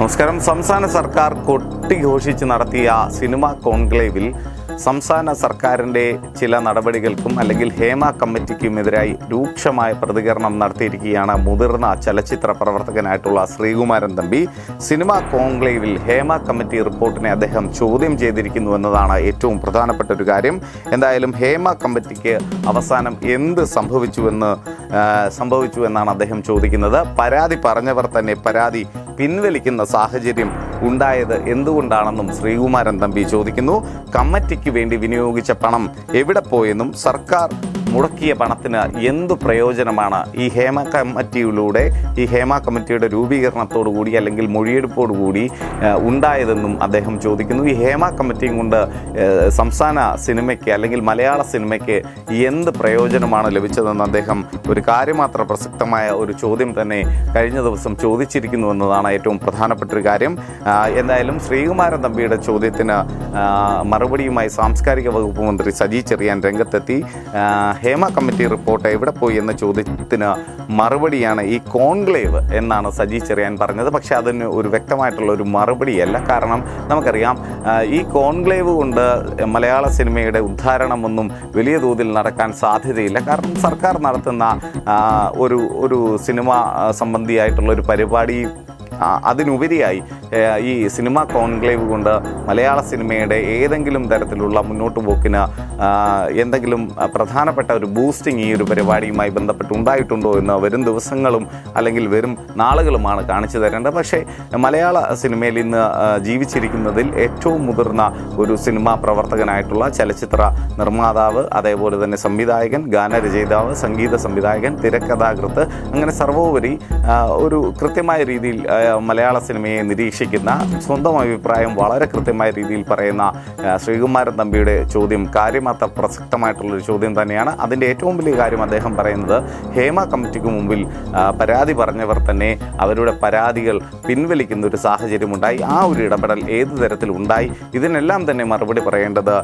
നമസ്കാരം. സംസ്ഥാന സർക്കാർ കൊട്ടിഘോഷിച്ച് നടത്തിയ സിനിമ കോൺക്ലേവിൽ സംസ്ഥാന സർക്കാരിന്റെ ചില നടപടികൾക്കും അല്ലെങ്കിൽ ഹേമ കമ്മിറ്റിക്കുമെതിരായി രൂക്ഷമായ പ്രതികരണം നടത്തിയിരിക്കുകയാണ് മുതിർന്ന ചലച്ചിത്ര പ്രവർത്തകനായിട്ടുള്ള ശ്രീകുമാരൻ തമ്പി. സിനിമ കോൺക്ലേവിൽ ഹേമ കമ്മിറ്റി റിപ്പോർട്ടിനെ അദ്ദേഹം ചോദ്യം ചെയ്തിരിക്കുന്നു എന്നതാണ് ഏറ്റവും പ്രധാനപ്പെട്ട ഒരു കാര്യം. എന്തായാലും ഹേമ കമ്മിറ്റിക്ക് അവസാനം എന്ത് സംഭവിച്ചുവെന്ന് സംഭവിച്ചു എന്നാണ് അദ്ദേഹം ചോദിക്കുന്നത്. പരാതി പറഞ്ഞവർ തന്നെ പരാതി പിൻവലിക്കുന്ന സാഹചര്യം ഉണ്ടായത് എന്തുകൊണ്ടാണെന്നും ശ്രീകുമാരൻ തമ്പി ചോദിക്കുന്നു. കമ്മിറ്റിക്ക് വേണ്ടി വിനിയോഗിച്ച പണം എവിടെ പോയെന്നും സർക്കാർ മുടക്കിയ പണത്തിന് എന്തു പ്രയോജനമാണ് ഈ ഹേമ കമ്മിറ്റിയിലൂടെ ഈ ഹേമ കമ്മിറ്റിയുടെ രൂപീകരണത്തോടു കൂടി അല്ലെങ്കിൽ മൊഴിയെടുപ്പോടു കൂടി ഉണ്ടായതെന്നും അദ്ദേഹം ചോദിക്കുന്നു. ഈ ഹേമ കമ്മിറ്റിയും കൊണ്ട് സംസ്ഥാന സിനിമയ്ക്ക് അല്ലെങ്കിൽ മലയാള സിനിമയ്ക്ക് എന്ത് പ്രയോജനമാണ് ലഭിച്ചതെന്ന് അദ്ദേഹം ഒരു കാര്യമാത്ര പ്രസക്തമായ ഒരു ചോദ്യം തന്നെ കഴിഞ്ഞ ദിവസം ചോദിച്ചിരിക്കുന്നു എന്നതാണ് ഏറ്റവും പ്രധാനപ്പെട്ട ഒരു കാര്യം. എന്തായാലും ശ്രീകുമാരൻ തമ്പിയുടെ ചോദ്യത്തിന് മറുപടിയുമായി സാംസ്കാരിക വകുപ്പ് മന്ത്രി സജി ചെറിയാൻ രംഗത്തെത്തി. ഹേമ കമ്മിറ്റി റിപ്പോർട്ട് എവിടെ പോയി എന്ന ചോദ്യത്തിന് മറുപടിയാണ് ഈ കോൺക്ലേവ് എന്നാണ് സജി ചെറിയാൻ പറഞ്ഞത്. പക്ഷേ അതിന് ഒരു വ്യക്തമായിട്ടുള്ള ഒരു മറുപടിയല്ല. കാരണം നമുക്കറിയാം ഈ കോൺക്ലേവ് കൊണ്ട് മലയാള സിനിമയുടെ ഉദ്ധാരണമൊന്നും വലിയ തോതിൽ നടക്കാൻ സാധ്യതയില്ല. കാരണം സർക്കാർ നടത്തുന്ന ഒരു ഒരു സിനിമ സംബന്ധിയായിട്ടുള്ള ഒരു പരിപാടി അതിനുപരിയായി ഈ സിനിമ കോൺക്ലേവ് കൊണ്ട് മലയാള സിനിമയുടെ ഏതെങ്കിലും തരത്തിലുള്ള മുന്നോട്ട് പോക്കിന് എന്തെങ്കിലും പ്രധാനപ്പെട്ട ഒരു ബൂസ്റ്റിംഗ് ഈ ഒരു പരിപാടിയുമായി ബന്ധപ്പെട്ട് ഉണ്ടായിട്ടുണ്ടോ എന്ന് വരും ദിവസങ്ങളും അല്ലെങ്കിൽ വരും നാളുകളുമാണ് കാണിച്ചു തരേണ്ടത്. പക്ഷേ മലയാള സിനിമയിൽ ഇന്ന് ജീവിച്ചിരിക്കുന്നതിൽ ഏറ്റവും മുതിർന്ന ഒരു സിനിമാ പ്രവർത്തകനായിട്ടുള്ള ചലച്ചിത്ര നിർമ്മാതാവ് അതേപോലെ തന്നെ സംവിധായകൻ ഗാനരചയിതാവ് സംഗീത സംവിധായകൻ തിരക്കഥാകൃത്ത് അങ്ങനെ സർവോപരി ഒരു കൃത്യമായ രീതിയിൽ മലയാള സിനിമയെ നിരീക്ഷിക്കുന്ന സ്വന്തം അഭിപ്രായം വളരെ കൃത്യമായ രീതിയിൽ പറയുന്ന ശ്രീകുമാരൻ തമ്പിയുടെ ചോദ്യം കാര്യമാത്ര പ്രസക്തമായിട്ടുള്ളൊരു ചോദ്യം തന്നെയാണ്. അതിന്റെ ഏറ്റവും വലിയ കാര്യം അദ്ദേഹം പറയുന്നത് ഹേമ കമ്മിറ്റിക്ക് മുമ്പിൽ പരാതി പറഞ്ഞവർ തന്നെ അവരുടെ പരാതികൾ പിൻവലിക്കുന്ന ഒരു സാഹചര്യമുണ്ടായി. ആ ഒരു ഇടപെടൽ ഏത് തരത്തിൽ ഉണ്ടായി? ഇതിനെല്ലാം തന്നെ മറുപടി പറയേണ്ടത്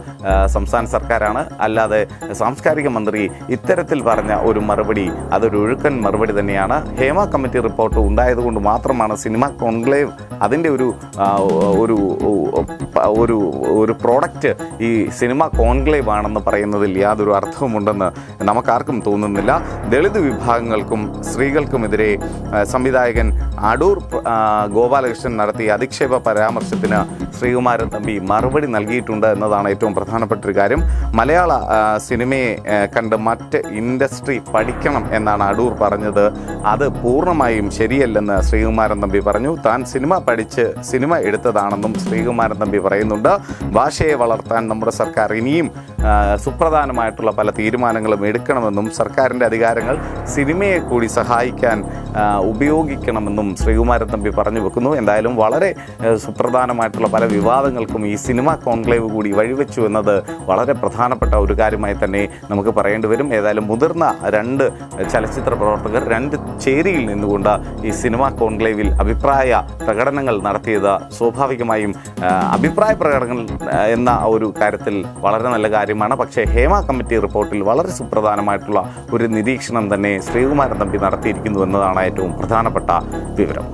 സംസ്ഥാന സർക്കാരാണ്. അല്ലാതെ സാംസ്കാരിക മന്ത്രി ഇത്തരത്തിൽ പറഞ്ഞ ഒരു മറുപടി അതൊരു ഒഴുക്കൻ മറുപടി തന്നെയാണ്. ഹേമ കമ്മിറ്റി റിപ്പോർട്ട് ഉണ്ടായതുകൊണ്ട് മാത്രമാണ് സിനിമ കോൺക്ലേവ് അതിന്റെ ഒരു ഒരു ഒരു ഒരു പ്രോഡക്റ്റ് ഈ സിനിമ കോൺക്ലേവ് ആണെന്ന് പറയുന്നതിൽ യാതൊരു അർത്ഥവുമുണ്ടെന്ന് നമുക്കാർക്കും തോന്നുന്നില്ല. ദളിത് വിഭാഗങ്ങൾക്കും സ്ത്രീകൾക്കുമെതിരെ സംവിധായകൻ അടൂർ ഗോപാലകൃഷ്ണൻ നടത്തിയ അധിക്ഷേപ പരാമർശത്തിന് ശ്രീകുമാരൻ തമ്പി മറുപടി നൽകിയിട്ടുണ്ട് എന്നതാണ് ഏറ്റവും പ്രധാനപ്പെട്ട ഒരു കാര്യം. മലയാള സിനിമയെ കണ്ട് മറ്റ് ഇൻഡസ്ട്രി പഠിക്കണം എന്നാണ് അടൂർ പറഞ്ഞത്. അത് പൂർണമായും ശരിയല്ലെന്ന് ശ്രീകുമാരൻ തമ്പി പറഞ്ഞു. താൻ സിനിമ പഠിച്ച് സിനിമ എടുത്തതാണെന്നും ശ്രീകുമാരൻ തമ്പി പറയുന്നുണ്ട്. ഭാഷയെ വളർത്താൻ നമ്മുടെ സർക്കാർ ഇനിയും സുപ്രധാനമായിട്ടുള്ള പല തീരുമാനങ്ങളും എടുക്കണമെന്നും സർക്കാരിന്റെ അധികാരങ്ങൾ സിനിമയെ കൂടി സഹായിക്കാൻ ഉപയോഗിക്കണമെന്നും ശ്രീകുമാരൻ തമ്പി പറഞ്ഞു വെക്കുന്നു. എന്തായാലും വളരെ സുപ്രധാനമായിട്ടുള്ള പല വിവാദങ്ങൾക്കും ഈ സിനിമ കോൺക്ലേവ് കൂടി വഴിവെച്ചു എന്നത് വളരെ പ്രധാനപ്പെട്ട ഒരു കാര്യമായി തന്നെ നമുക്ക് പറയേണ്ടി വരും. ഏതായാലും മുതിർന്ന രണ്ട് ചലച്ചിത്ര പ്രവർത്തകർ രണ്ട് ചേരിയിൽ നിന്നുകൊണ്ട് ഈ സിനിമ കോൺക്ലേവിൽ അഭിപ്രായ പ്രകടനങ്ങൾ നടത്തിയത് സ്വാഭാവികമായും അഭിപ്രായ പ്രകടനങ്ങൾ എന്ന ഒരു കാര്യത്തിൽ വളരെ നല്ല കാര്യമാണ്. പക്ഷേ ഹേമ കമ്മിറ്റി റിപ്പോർട്ടിൽ വളരെ സുപ്രധാനമായിട്ടുള്ള ഒരു നിരീക്ഷണം തന്നെ ശ്രീകുമാരൻ തമ്പി നടത്തിയിരിക്കുന്നു എന്നതാണ് ഏറ്റവും പ്രധാനപ്പെട്ട വിവരം.